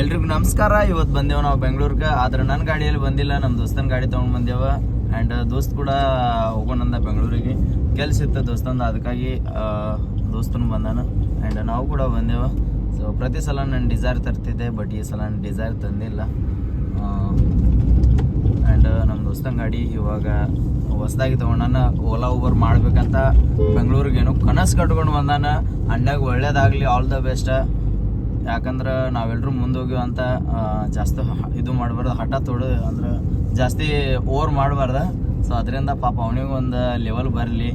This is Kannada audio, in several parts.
ಎಲ್ರಿಗೂ ನಮಸ್ಕಾರ. ಇವತ್ತು ಬಂದೇವ ನಾವು ಬೆಂಗಳೂರಿಗೆ, ಆದ್ರೆ ನನ್ನ ಗಾಡಿಯಲ್ಲಿ ಬಂದಿಲ್ಲ ನಮ್ಮ ದೋಸ್ತನ ಗಾಡಿ ತೊಗೊಂಡು ಬಂದೇವ. ಆ್ಯಂಡ್ ದೋಸ್ತ್ ಕೂಡ ಹೋಗೋಣಂದ ಬೆಂಗಳೂರಿಗೆ. ಕೆಲಸ ಇತ್ತು ದೋಸ್ತಂದು, ಅದಕ್ಕಾಗಿ ದೋಸ್ತನು ಬಂದಾನ. ಆ್ಯಂಡ್ ನಾವು ಕೂಡ ಬಂದೇವ. ಸೊ ಪ್ರತಿ ಸಲ ನಾನು ಡಿಸೈರ್ ತರ್ತಿದ್ದೆ ಬಟ್ ಈ ಸಲ ನಾನು ಡಿಸೈರ್ ತಂದಿಲ್ಲ. ಆ್ಯಂಡ್ ನಮ್ಮ ದೋಸ್ತನ ಗಾಡಿ ಇವಾಗ ಹೊಸದಾಗಿ ತೊಗೊಂಡಾನ, ಓಲಾ ಊಬರ್ ಮಾಡ್ಬೇಕಂತ ಬೆಂಗಳೂರಿಗೆ ಏನೋ ಕನಸು ಕಟ್ಕೊಂಡು ಬಂದಾನ. ಅಣ್ಣಾಗ ಒಳ್ಳೇದಾಗಲಿ ಆಲ್ ದ ಬೆಸ್ಟ್ ಯಾಕಂದ್ರೆ ನಾವೆಲ್ಲರೂ ಮುಂದೆ ಅಂತ ಜಾಸ್ತಿ ಇದು ಮಾಡಬಾರ್ದು ಹಠ ತೊಡು ಅಂದ್ರೆ ಜಾಸ್ತಿ ಓವರ್ ಮಾಡಬಾರ್ದು. ಸೊ ಅದರಿಂದ ಪಾಪ ಅವನಿಗೆ ಒಂದು ಲೆವೆಲ್ ಬರಲಿ.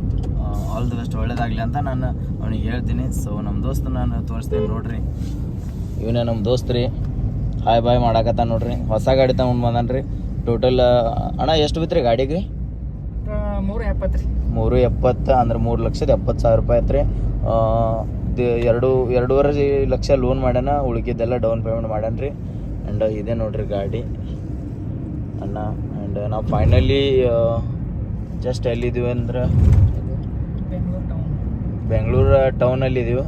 ಆಲ್ ದಿ ಬೆಸ್ಟ್ ಒಳ್ಳೇದಾಗಲಿ ಅಂತ ನಾನು ಅವನಿಗೆ ಹೇಳ್ತೀನಿ. ಸೊ ನಮ್ಮ ದೋಸ್ತ ನಾನು ತೋರಿಸ್ತೀನಿ ನೋಡ್ರಿ. ಇವನೇ ನಮ್ಮ ದೋಸ್ತ ರೀ. ಹಾಯ್ ಬಾಯ್ ಮಾಡಾಕತ್ತ ನೋಡ್ರಿ. ಹೊಸ ಗಾಡಿ ತಗೊಂಡು ಬಂದನ್ರಿ. ಟೋಟಲ್ ಅಣ್ಣ ಎಷ್ಟು ಬಿತ್ತು ರೀ ಗಾಡಿಗೆ ರೀ? ಮೂರು ಎಪ್ಪತ್ತು ರೀ. ಮೂರು ಎಪ್ಪತ್ತು ಅಂದ್ರೆ ಮೂರು ಲಕ್ಷದ ಎಪ್ಪತ್ತು ಸಾವಿರ ರೂಪಾಯಿ ಐತ್ರಿ. ಆ, ದ- ಎರಡು ಎರಡೂವರೆ ಲಕ್ಷ ಲೋನ್ ಮಾಡ್ಯಾನ ಉಳ್ಕಿದ್ದೆಲ್ಲ ಡೌನ್ ಪೇಮೆಂಟ್ ಮಾಡ್ಯಾನ ರೀ ಆ್ಯಂಡ್ ಇದೆ ನೋಡ್ರಿ ಗಾಡಿ. ಅಣ್ಣ ಆ್ಯಂಡ್ ನಾವು ಫೈನಲಿ ಜಸ್ಟ್ ಎಲ್ಲಿದ್ದೀವಿ ಅಂದ್ರೆ? ಬೆಂಗಳೂರು ಟೌನ್ ಬೆಂಗಳೂರು ಟೌನಲ್ಲಿ ಇದೀವಿ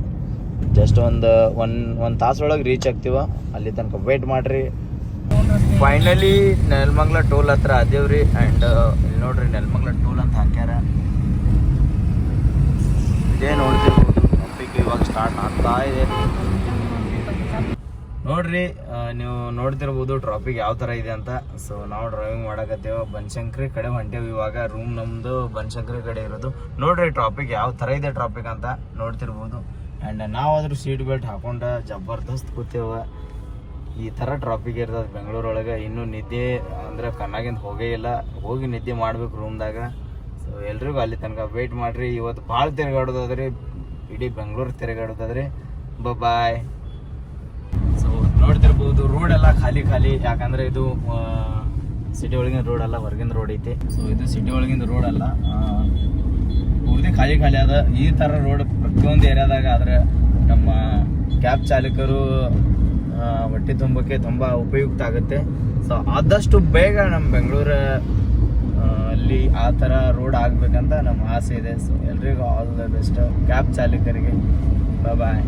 ಜಸ್ಟ್ ಒಂದು ಒನ್ ಒಂದು ತಾಸೊಳಗೆ ರೀಚ್ ಆಗ್ತೀವ. ಅಲ್ಲಿ ತನಕ ವೇಟ್ ಮಾಡಿರಿ. ಫೈನಲಿ ನೆಲಮಂಗ್ಲ ಟೋಲ್ ಹತ್ರ ಅದೇವ್ರಿ ಆ್ಯಂಡ್ ಇಲ್ಲಿ ನೋಡ್ರಿ ನೆಲಮಂಗ್ಲ ಟೋಲ್ ಅಂತ ಹಾಕ್ಯಾರ. ಇದೇ ನೋಡ್ತಿರ್ಬೋದು ಇವಾಗ ಸ್ಟಾರ್ಟ್ ಆಗ್ತಾ ಇದೆ. ನೋಡ್ರಿ ನೀವು ನೋಡ್ತಿರ್ಬೋದು ಟ್ರಾಫಿಕ್ ಯಾವ ಥರ ಇದೆ ಅಂತ. ಸೊ ನಾವು ಡ್ರೈವಿಂಗ್ ಮಾಡಕತ್ತೇವೆ, ಬನಶಂಕರಿ ಕಡೆ ಹೊಂಟೇವಿ ಇವಾಗ. ರೂಮ್ ನಮ್ಮದು ಬನಶಂಕರಿ ಕಡೆ ಇರೋದು. ನೋಡ್ರಿ ಟ್ರಾಫಿಕ್ ಯಾವ ಥರ ಇದೆ ಟ್ರಾಫಿಕ್ ಅಂತ ನೋಡ್ತಿರ್ಬೋದು. ಆ್ಯಂಡ್ ನಾವಾದರೂ ಸೀಟ್ ಬೆಲ್ಟ್ ಹಾಕೊಂಡು ಜಬರ್ದಸ್ತ್ ಕೂತೇವ. ಈ ಥರ ಟ್ರಾಫಿಕ್ ಇರ್ತದೆ ಬೆಂಗಳೂರೊಳಗೆ. ಇನ್ನೂ ನಿದ್ದೆ ಅಂದ್ರೆ ಕಣ್ಣಾಗಿಂದ ಹೋಗೇ ಇಲ್ಲ. ಹೋಗಿ ನಿದ್ದೆ ಮಾಡ್ಬೇಕು ರೂಮ್ದಾಗ ಸೊ ಎಲ್ರಿಗೂ ಅಲ್ಲಿ ತನಕ ವೇಟ್ ಮಾಡ್ರಿ. ಇವತ್ತು ಭಾಳ ತಿರುಗಾಡೋದಾದ್ರಿ. ಇಡೀ ಬೆಂಗಳೂರು ತಿರುಗಾಡೋದಾದ್ರೆ ಬಾಯ್. ಸೊ ನೋಡ್ತಿರ್ಬೋದು ರೋಡ್ ಎಲ್ಲ ಖಾಲಿ ಖಾಲಿ. ಯಾಕಂದ್ರೆ ಇದು ಸಿಟಿ ಒಳಗಿನ ರೋಡ್ ಅಲ್ಲ, ಹೊರಗಿನ ರೋಡ್ ಐತಿ. ಸೊ ಇದು ಸಿಟಿ ಒಳಗಿನ ರೋಡ್ ಅಲ್ಲ. ಪೂರ್ತಿ ಖಾಲಿ ಖಾಲಿ ಅದ ಈ ತರ ರೋಡ್ ಪ್ರತಿಯೊಂದು ಏರಿಯಾದಾಗ ಆದ್ರೆ ನಮ್ಮ ಕ್ಯಾಬ್ ಚಾಲಕರು ಹೊಟ್ಟೆ ತುಂಬಕ್ಕೆ ತುಂಬಾ ಉಪಯುಕ್ತ ಆಗುತ್ತೆ. ಸೊ ಆದಷ್ಟು ಬೇಗ ನಮ್ಮ ಬೆಂಗಳೂರು ಅಲ್ಲಿ ಆ ಥರ ರೋಡ್ ಆಗಬೇಕಂತ ನಮ್ಮ ಆಸೆ ಇದೆ. ಸೊ ಎಲ್ರಿಗೂ ಆಲ್ ದ ಬೆಸ್ಟ್ ಕ್ಯಾಬ್ ಚಾಲಕರಿಗೆ. ಬಾಯ್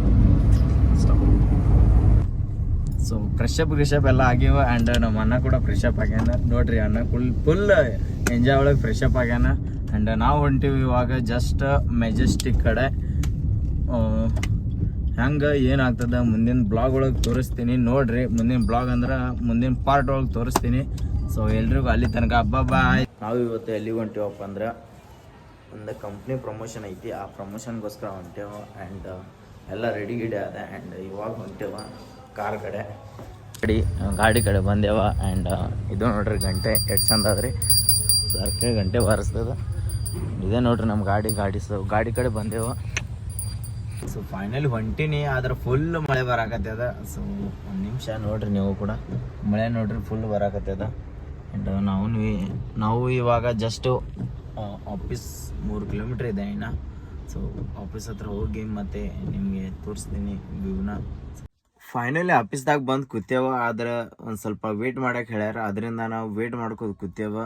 ಸೊ ಫ್ರೆಶ್ ಅಪ್ ಗಿಶಪ್ ಎಲ್ಲ ಆಗ್ಯಾವ ಆ್ಯಂಡ್ ನಮ್ಮ ಅಣ್ಣ ಕೂಡ ಫ್ರೆಶ್ ಅಪ್ ಆಗ್ಯಾನ. ನೋಡ್ರಿ ಅಣ್ಣ ಫುಲ್ ಫುಲ್ ಎಂಜಾಯ್ ಒಳಗೆ ಫ್ರೆಶ್ ಅಪ್ ಆಗ್ಯಾನ. ಆ್ಯಂಡ್ ನಾವು ಹೊಂಟಿವಿ ಇವಾಗ ಜಸ್ಟ್ ಮೆಜೆಸ್ಟಿಕ್ ಕಡೆ. ಹೆಂಗೆ ಏನಾಗ್ತದೆ ಮುಂದಿನ ಬ್ಲಾಗ್ ಒಳಗೆ ತೋರಿಸ್ತೀನಿ. ನೋಡ್ರಿ ಮುಂದಿನ ಬ್ಲಾಗ್ ಅಂದ್ರೆ ಮುಂದಿನ ಪಾರ್ಟ್ ಒಳಗೆ ತೋರಿಸ್ತೀನಿ. ಸೊ ಎಲ್ರಿಗೂ ಅಲ್ಲಿ ತನಕ ಹಬ್ಬ ಬಾಯ್ ನಾವು ಇವತ್ತು ಎಲ್ಲಿಗೆ ಹೊಂಟಿವಪ್ಪ ಅಂದ್ರೆ ಒಂದು ಕಂಪ್ನಿ ಪ್ರಮೋಷನ್ ಐತಿ. ಆ ಪ್ರಮೋಷನ್ಗೋಸ್ಕರ ಹೊಂಟೇವ ಆ್ಯಂಡ್ ಎಲ್ಲ ರೆಡಿ ಗಿಡಿ ಅದ ಆ್ಯಂಡ್ ಇವಾಗ ಹೊಂಟೇವ ಕಾರ್ ಕಡೆ. ಗಾಡಿ ಗಾಡಿ ಕಡೆ ಬಂದೇವ ಆ್ಯಂಡ್ ಇದು ನೋಡ್ರಿ ಗಂಟೆ ಎಷ್ಟು ಚಂದ ಅದ್ರಿ. ಸರ್ಕಾರಿ ಗಂಟೆ ಬಾರಿಸ್ತದ. ಇದೇ ನೋಡ್ರಿ ನಮ್ಮ ಗಾಡಿ ಗಾಡಿ ಸೊ ಗಾಡಿ ಕಡೆ ಬಂದೇವ. ಸೊ ಫೈನಲಿ ಹೊಂಟೀನಿ ಆದ್ರೆ ಫುಲ್ ಮಳೆ ಬರಾಕತ್ತದ. ಸೊ ಒಂದು ನಿಮಿಷ ನೋಡ್ರಿ ನೀವು ಕೂಡ. ಮಳೆ ನೋಡ್ರಿ ಫುಲ್ ಬರಾಕತ್ತದ. ಆ್ಯಂಡ್ ನಾವು ನಾವು ಇವಾಗ ಜಸ್ಟು ಆಫೀಸ್ ಮೂರು ಕಿಲೋಮೀಟ್ರ್ ಇದೆ ಇನ್ನು. ಸೊ ಆಫೀಸ್ ಹತ್ರ ಹೋಗಿ ಮತ್ತೆ ನಿಮಗೆ ತೋರಿಸ್ತೀನಿ ವ್ಯೂನ ಫೈನಲಿ ಆಫೀಸ್ದಾಗ ಬಂದು ಕೂತೇವ ಆದ್ರೆ ಒಂದು ಸ್ವಲ್ಪ ವೇಟ್ ಮಾಡೋಕೆ ಹೇಳ್ಯಾರ. ಅದರಿಂದ ನಾವು ವೇಟ್ ಮಾಡ್ಕೋದು ಕೂತೇವ